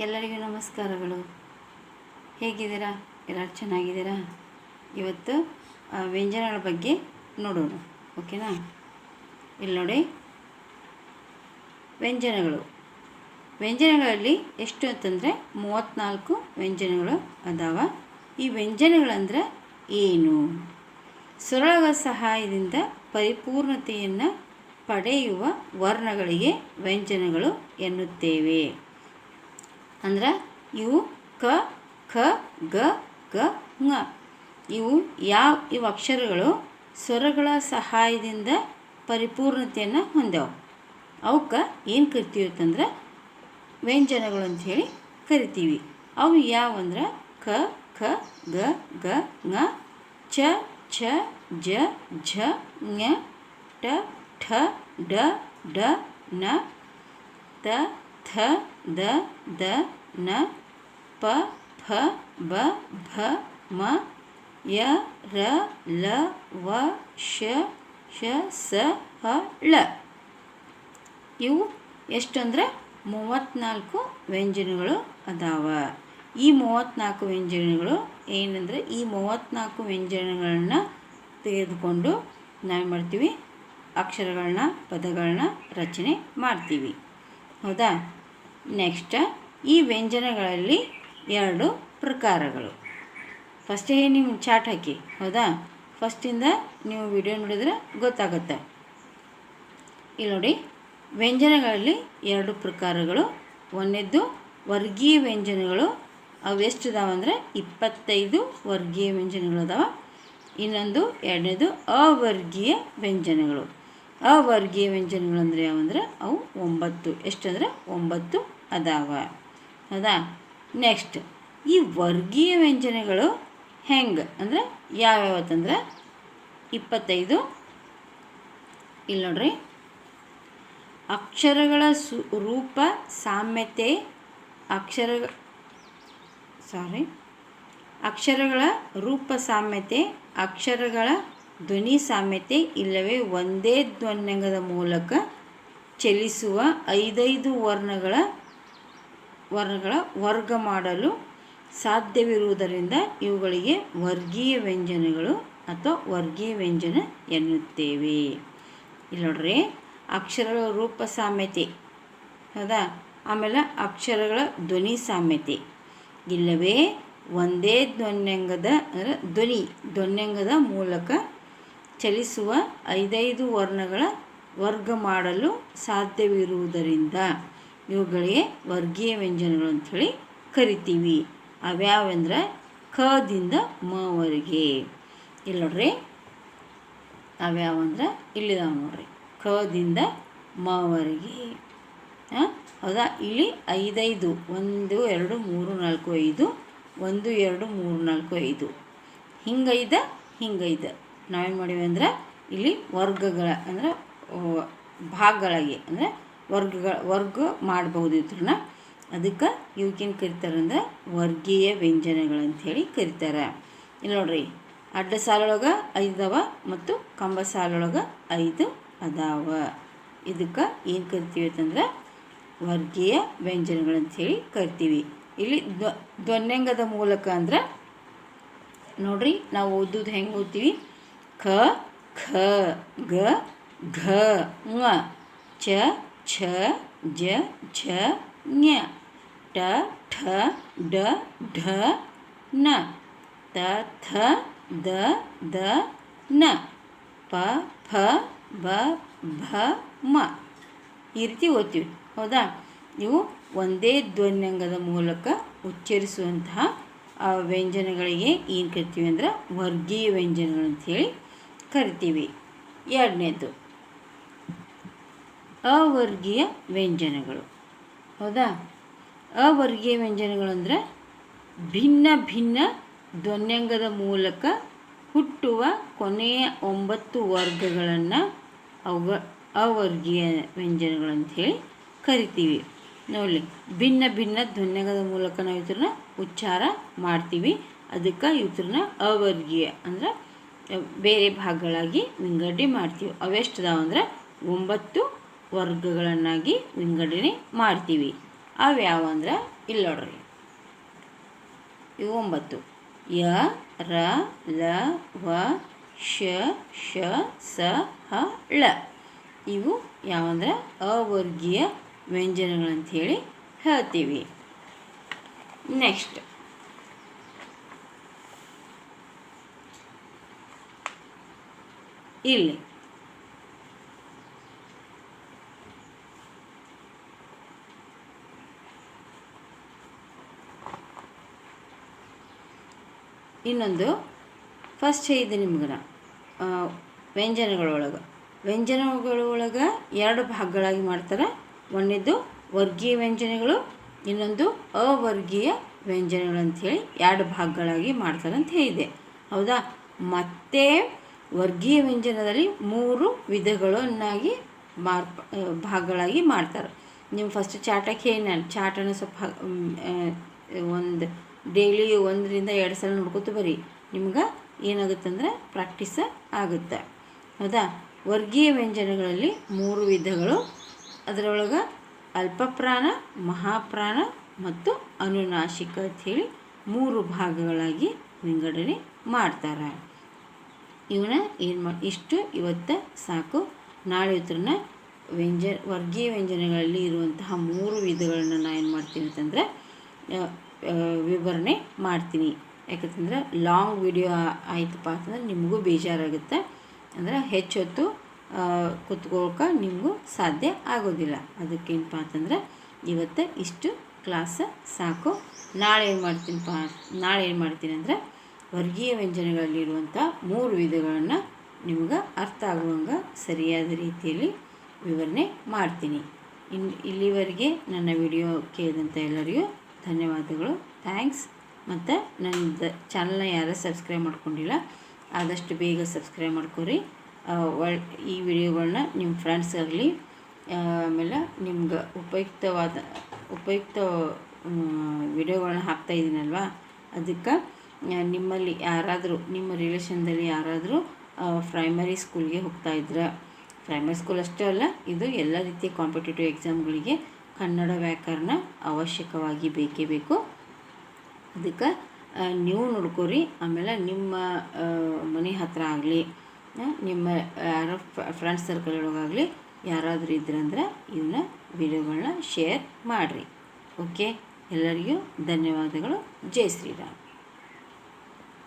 ಎಲ್ಲರಿಗೂ ನಮಸ್ಕಾರಗಳು. ಹೇಗಿದ್ದೀರಾ? ಎಲ್ಲರೂ ಚೆನ್ನಾಗಿದ್ದೀರಾ? ಇವತ್ತು ವ್ಯಂಜನಗಳ ಬಗ್ಗೆ ನೋಡೋಣ. ಓಕೆನಾ? ಇಲ್ಲಿ ನೋಡಿ. ವ್ಯಂಜನಗಳು. ವ್ಯಂಜನಗಳಲ್ಲಿ ಎಷ್ಟು ಅಂತಂದರೆ ಮೂವತ್ತ್ನಾಲ್ಕು ವ್ಯಂಜನಗಳು ಅದಾವ. ಈ ವ್ಯಂಜನಗಳಂದ್ರೆ ಏನು? ಸರಳವ ಸಹಾಯದಿಂದ ಪರಿಪೂರ್ಣತೆಯನ್ನು ಪಡೆಯುವ ವರ್ಣಗಳಿಗೆ ವ್ಯಂಜನಗಳು ಎನ್ನುತ್ತೇವೆ. ಅಂದ್ರೆ ಇವು ಕ ಖ ಗ ಗ. ಙ ಇವು ಯಾವ, ಇವು ಅಕ್ಷರಗಳು ಸ್ವರಗಳ ಸಹಾಯದಿಂದ ಪರಿಪೂರ್ಣತೆಯನ್ನು ಹೊಂದ್ಯಾವ. ಅವಕ್ಕೆ ಏನು ಕರಿತೀವಿ ಅಂತಂದ್ರೆ ವ್ಯಂಜನಗಳು ಅಂತ ಹೇಳಿ ಕರಿತೀವಿ. ಅವು ಯಾವಂದ್ರೆ ಕ ಖ ಗ ಗ ಙ ಚ ಛ ಜ, ಝ, ಞ ಟ ಠ ಡ ಡ ನ ತ ಥ ದ ದ ನ ಪ ಫ ಬ ಭ ಮ ಯ ರ ಲ ವ ಶ ಶ ಸ ಹ ಳ. ಇವು ಎಷ್ಟಂದ್ರೆ ಮೂವತ್ತ್ನಾಲ್ಕು ವ್ಯಂಜನಗಳು ಅದಾವ. ಈ ಮೂವತ್ತ್ನಾಲ್ಕು ವ್ಯಂಜನಗಳು ಏನಂದರೆ ಈ ಮೂವತ್ತ್ನಾಲ್ಕು ವ್ಯಂಜನಗಳನ್ನ ತೆಗೆದುಕೊಂಡು ನಾವು ಮಾಡ್ತೀವಿ? ಅಕ್ಷರಗಳನ್ನ ಪದಗಳನ್ನ ರಚನೆ ಮಾಡ್ತೀವಿ. ಹೌದಾ? ನೆಕ್ಸ್ಟ್ ಈ ವ್ಯಂಜನಗಳಲ್ಲಿ ಎರಡು ಪ್ರಕಾರಗಳು. ಫಸ್ಟೇ ನೀವು ಚಾಟ್ ಹಾಕಿ, ಹೌದಾ? ಫಸ್ಟಿಂದ ನೀವು ವಿಡಿಯೋ ನೋಡಿದರೆ ಗೊತ್ತಾಗುತ್ತೆ. ಇಲ್ಲಿ ನೋಡಿ, ವ್ಯಂಜನಗಳಲ್ಲಿ ಎರಡು ಪ್ರಕಾರಗಳು. ಒಂದೆದ್ದು ವರ್ಗೀಯ ವ್ಯಂಜನಗಳು, ಅವು ಎಷ್ಟು ಇದಾವೆ ಅಂದರೆ ಇಪ್ಪತ್ತೈದು ವರ್ಗೀಯ ವ್ಯಂಜನಗಳು ಅದಾವ. ಇನ್ನೊಂದು ಎರಡನೇದು ಅವರ್ಗೀಯ ವ್ಯಂಜನಗಳು. ಅವರ್ಗೀಯ ವ್ಯಂಜನಗಳು ಅಂದರೆ ಯಾವಂದ್ರೆ ಅವು ಒಂಬತ್ತು. ಎಷ್ಟಂದ್ರೆ ಒಂಬತ್ತು ಅದಾವ. ಹೌದಾ? ನೆಕ್ಸ್ಟ್ ಈ ವರ್ಗೀಯ ವ್ಯಂಜನಗಳು ಹೆಂಗೆ? ಅಂದರೆ ಯಾವ್ಯಾವತ್ತಂದ್ರೆ ಇಪ್ಪತ್ತೈದು. ಇಲ್ಲಿ ನೋಡ್ರಿ. ಅಕ್ಷರಗಳ ಸು, ರೂಪ, ಸಾಮ್ಯತೆ, ಅಕ್ಷರ ಸಾರಿ ಅಕ್ಷರಗಳ ರೂಪ, ಸಾಮ್ಯತೆ, ಅಕ್ಷರಗಳ ಧ್ವನಿ ಸಾಮ್ಯತೆ ಇಲ್ಲವೇ ಒಂದೇ ಧ್ವನ್ಯಂಗದ ಮೂಲಕ ಚಲಿಸುವ ಐದೈದು ವರ್ಣಗಳ ವರ್ಣಗಳ ವರ್ಗ ಮಾಡಲು ಸಾಧ್ಯವಿರುವುದರಿಂದ ಇವುಗಳಿಗೆ ವರ್ಗೀಯ ವ್ಯಂಜನಗಳು ಅಥವಾ ವರ್ಗೀಯ ವ್ಯಂಜನ ಎನ್ನುತ್ತೇವೆ. ಇಲ್ಲಿ ನೋಡ್ರಿ, ಅಕ್ಷರಗಳ ರೂಪ ಸಾಮ್ಯತೆ. ಹೌದಾ? ಆಮೇಲೆ ಅಕ್ಷರಗಳ ಧ್ವನಿ ಸಾಮ್ಯತೆ. ಇಲ್ಲವೇ ಒಂದೇ ಧ್ವನ್ಯಂಗದ ಅಂದರೆ ಧ್ವನಿ, ಧ್ವನ್ಯಂಗದ ಮೂಲಕ ಚಲಿಸುವ ಐದೈದು ವರ್ಣಗಳ ವರ್ಗ ಮಾಡಲು ಸಾಧ್ಯವಿರುವುದರಿಂದ ಇವುಗಳಿಗೆ ವರ್ಗೀಯ ವ್ಯಂಜನಗಳು ಅಂಥೇಳಿ ಕರಿತೀವಿ. ಅವ್ಯಾವಂದ್ರೆ ಖದಿಂದ ಮವರೆಗೆ ಇಲ್ಲಿ ನೋಡ್ರಿ ಅವ್ಯಾವಂದ್ರೆ ಇಲ್ಲಿದಾವೆ ನೋಡ್ರಿ. ಖದಿಂದ ಮವರೆಗೆ ಹೌದಾ? ಇಲ್ಲಿ ಐದೈದು, ಒಂದು, ಎರಡು, ಮೂರು, ನಾಲ್ಕು, ಐದು, ಒಂದು, ಎರಡು, ಮೂರು, ನಾಲ್ಕು, ಐದು. ಹಿಂಗೈದ ಹಿಂಗೈದ. ನಾವೇನು ಮಾಡಿವೆ ಅಂದರೆ ಇಲ್ಲಿ ವರ್ಗಗಳ ಅಂದರೆ ಭಾಗಗಳಾಗಿ ಅಂದರೆ ವರ್ಗಗಳ, ವರ್ಗ ಮಾಡ್ಬೋದು ಇದ್ರನ್ನ ಅದಕ್ಕೆ ಇವಕ್ಕೇನು ಕರಿತಾರೆ ಅಂದ್ರೆ ವರ್ಗೀಯ ವ್ಯಂಜನಗಳು ಅಂಥೇಳಿ ಕರಿತಾರೆ. ಇಲ್ಲಿ ನೋಡ್ರಿ, ಅಡ್ಡ ಸಾಲೊಳಗೆ ಐದವ ಮತ್ತು ಕಂಬ ಸಾಲೊಳಗೆ ಐದು ಅದಾವ. ಇದಕ್ಕೆ ಏನು ಕರಿತೀವಿ ಅಂತಂದ್ರೆ ವರ್ಗೀಯ ವ್ಯಂಜನಗಳು ಅಂಥೇಳಿ ಕರಿತೀವಿ. ಇಲ್ಲಿ ಧ್ವನ್ಯಂಗದ ಮೂಲಕ ಅಂದ್ರೆ ನೋಡ್ರಿ, ನಾವು ಓದೋದು ಹೆಂಗೆ ಓದ್ತೀವಿ? ಖ ಖ ಗ ಘ ಙ ಚ ಛ ಜ ಝ ಞ ಟ ಠ ಡ ಢ ನ ತ ಥ ದ ದ ನ ಪ ಫ ಬ ಭ ಮ ಈ ರೀತಿ ಓದ್ತೀವಿ. ಹೌದಾ? ಇವು ಒಂದೇ ಧ್ವನ್ಯಂಗದ ಮೂಲಕ ಉಚ್ಚರಿಸುವಂತಹ ವ್ಯಂಜನಗಳಿಗೆ ಏನು ಕರಿತೀವಿ ಅಂದ್ರೆ ವರ್ಗೀಯ ವ್ಯಂಜನಗಳು ಅಂಥೇಳಿ ಕರಿತೀವಿ. ಎರಡನೇದು, ಅವರ್ಗೀಯ ವ್ಯಂಜನಗಳು. ಹೌದಾ? ಅವರ್ಗೀಯ ವ್ಯಂಜನಗಳು ಅಂದರೆ ಭಿನ್ನ ಭಿನ್ನ ಧ್ವನ್ಯಂಗದ ಮೂಲಕ ಹುಟ್ಟುವ ಕೊನೆಯ ಒಂಬತ್ತು ವರ್ಗಗಳನ್ನು ಅವ, ಅವರ್ಗೀಯ ಅಂಥೇಳಿ ಕರಿತೀವಿ. ನೋಡಲಿ, ಭಿನ್ನ ಭಿನ್ನ ಧ್ವನ್ಯಗದ ಮೂಲಕ ನಾವು ಇದ್ರನ್ನ ಉಚ್ಚಾರ ಮಾಡ್ತೀವಿ. ಅದಕ್ಕೆ ಇವ್ರನ್ನ ಅವರ್ಗೀಯ ಅಂದ್ರೆ ಬೇರೆ ಭಾಗಗಳಾಗಿ ವಿಂಗಡಣೆ ಮಾಡ್ತೀವಿ. ಅವೆಷ್ಟದಾವ ಅಂದ್ರೆ ಒಂಬತ್ತು ವರ್ಗಗಳನ್ನಾಗಿ ವಿಂಗಡಣೆ ಮಾಡ್ತೀವಿ. ಅವ್ಯಾವ ಅಂದ್ರೆ ಇಲ್ಲಿ ನೋಡ್ರಿ. ಇವು ಒಂಬತ್ತು. ಯ, ರ, ಲ, ವ, ಶ ಶ, ಸ, ಹ, ಳ. ಇವು ಯಾವಂದ್ರೆ ಅವರ್ಗೀಯ ವ್ಯಂಜನಗಳಂತ ಹೇಳಿ ಹೇಳ್ತೀವಿ. ನೆಕ್ಸ್ಟ್ ಇಲ್ಲಿ. ಇನ್ನೊಂದು ಫಸ್ಟ್ ಇದು ನಿಮ್ಗೆ ವ್ಯಂಜನಗಳೊಳಗೆ. ವ್ಯಂಜನಗಳೊಳಗೆ ಎರಡು ಭಾಗಗಳಾಗಿ ಮಾಡ್ತಾರೆ. ಒಂದಿದ್ದು ವರ್ಗೀಯ ವ್ಯಂಜನಗಳು, ಇನ್ನೊಂದು ಅವರ್ಗೀಯ ವ್ಯಂಜನಗಳು ಅಂಥೇಳಿ ಎರಡು ಭಾಗಗಳಾಗಿ ಮಾಡ್ತಾರೆ ಅಂತ ಹೇಳಿದೆ ಹೌದಾ? ಮತ್ತೆ ವರ್ಗೀಯ ವ್ಯಂಜನದಲ್ಲಿ ಮೂರು ವಿಧಗಳನ್ನಾಗಿ ಮಾರ್ಪ ಭಾಗಗಳಾಗಿ ಮಾಡ್ತಾರೆ. ನೀವು ಫಸ್ಟ್ ಚಾಟಕ್ಕೆ ಏನು ಚಾಟನ ಸ್ವಲ್ಪ ಒಂದು ಡೈಲಿ ಒಂದರಿಂದ ಎರಡು ಸಲ ನೋಡ್ಕೊತ ಬರೀ. ನಿಮ್ಗೆ ಏನಾಗುತ್ತೆ ಅಂದರೆ ಪ್ರಾಕ್ಟೀಸ ಆಗುತ್ತೆ. ಹೌದಾ? ವರ್ಗೀಯ ವ್ಯಂಜನಗಳಲ್ಲಿ ಮೂರು ವಿಧಗಳು. ಅದರೊಳಗೆ ಅಲ್ಪಪ್ರಾಣ, ಮಹಾಪ್ರಾಣ ಮತ್ತು ಅನುನಾಸಿಕ ಅಂಥೇಳಿ ಮೂರು ಭಾಗಗಳಾಗಿ ವಿಂಗಡಣೆ ಮಾಡ್ತಾರೆ. ಇವನ್ನ ಏನು ಮಾಡಿ ಇಷ್ಟು ಇವತ್ತು ಸಾಕು. ನಾಳೆ ಉತ್ತರನ ವ್ಯಂಜ, ವರ್ಗೀಯ ವ್ಯಂಜನಗಳಲ್ಲಿ ಇರುವಂತಹ ಮೂರು ವಿಧಗಳನ್ನು ನಾನು ಏನು ಮಾಡ್ತೀನಿ ಅಂತಂದರೆ ವಿವರಣೆ ಮಾಡ್ತೀನಿ. ಯಾಕಂತಂದ್ರೆ ಲಾಂಗ್ ವಿಡಿಯೋ ಆಯ್ತಪ್ಪ ಅಂತಂದ್ರೆ ನಿಮಗೂ ಬೇಜಾರಾಗುತ್ತೆ. ಅಂದ್ರೆ ಹೆಚ್ಚೊತ್ತು ಕುತ್ಕೊಳ್ಕ ನಿಮಗೂ ಸಾಧ್ಯ ಆಗೋದಿಲ್ಲ. ಅದಕ್ಕೇನಪ್ಪ ಅಂತಂದ್ರೆ ಇವತ್ತು ಇಷ್ಟು ಕ್ಲಾಸ್ ಸಾಕು. ನಾಳೆ ಏನು ಮಾಡ್ತೀನಪ್ಪ ನಾಳೆ ಏನು ಮಾಡ್ತೀನಿ ಅಂದರೆ ವರ್ಗೀಯ ವ್ಯಂಜನಗಳಲ್ಲಿರುವಂಥ ಮೂರು ವಿಧಗಳನ್ನು ನಿಮ್ಗೆ ಅರ್ಥ ಆಗುವಂಗೆ ಸರಿಯಾದ ರೀತಿಯಲ್ಲಿ ವಿವರಣೆ ಮಾಡ್ತೀನಿ. ಇನ್ ಇಲ್ಲಿವರೆಗೆ ನನ್ನ ವಿಡಿಯೋ ಕೇಳಿದಂಥ ಎಲ್ಲರಿಗೂ ಧನ್ಯವಾದಗಳು. ಥ್ಯಾಂಕ್ಸ್. ಮತ್ತು ನನ್ನ ಚಾನಲ್ನ ಯಾರೂ ಸಬ್ಸ್ಕ್ರೈಬ್ ಮಾಡ್ಕೊಂಡಿಲ್ಲ, ಆದಷ್ಟು ಬೇಗ ಸಬ್ಸ್ಕ್ರೈಬ್ ಮಾಡ್ಕೊರಿ. ಈ ವಿಡಿಯೋಗಳನ್ನ ನಿಮ್ಮ ಫ್ರೆಂಡ್ಸ್ ಆಗಲಿ ಆಮೇಲೆ ನಿಮ್ಗೆ ಉಪಯುಕ್ತವಾದ, ಉಪಯುಕ್ತ ವಿಡಿಯೋಗಳನ್ನ ಹಾಕ್ತಾ ಇದ್ದೀನಲ್ವಾ ಅದಕ್ಕೆ ನಿಮ್ಮಲ್ಲಿ ಯಾರಾದರೂ, ನಿಮ್ಮ ರಿಲೇಷನ್ದಲ್ಲಿ ಯಾರಾದರೂ ಪ್ರೈಮರಿ ಸ್ಕೂಲ್ಗೆ ಹೋಗ್ತಾ ಇದ್ರೆ. ಪ್ರೈಮರಿ ಸ್ಕೂಲ್ ಅಷ್ಟೇ ಅಲ್ಲ, ಇದು ಎಲ್ಲ ರೀತಿಯ ಕಾಂಪಿಟೇಟಿವ್ ಎಕ್ಸಾಮ್ಗಳಿಗೆ ಕನ್ನಡ ವ್ಯಾಕರಣ ಅವಶ್ಯಕವಾಗಿ ಬೇಕೇ ಬೇಕು. ಅದಕ್ಕೆ ನೀವು ನೋಡ್ಕೊರಿ. ಆಮೇಲೆ ನಿಮ್ಮ ಮನೆ ಹತ್ರ ಆಗಲಿ ನಿಮ್ಮ ಯಾರೋ ಫ್ರೆಂಡ್ಸ್ ಸರ್ಕಲ್ ಒಳಗಾಗಲಿ ಯಾರಾದರೂ ಇದ್ರಂದ್ರೆ ಇವನ್ನ ವಿಡಿಯೋಗಳನ್ನ ಶೇರ್ ಮಾಡಿರಿ. ಓಕೆ ಎಲ್ಲರಿಗೂ ಧನ್ಯವಾದಗಳು. ಜೈ ಶ್ರೀರಾಮ್.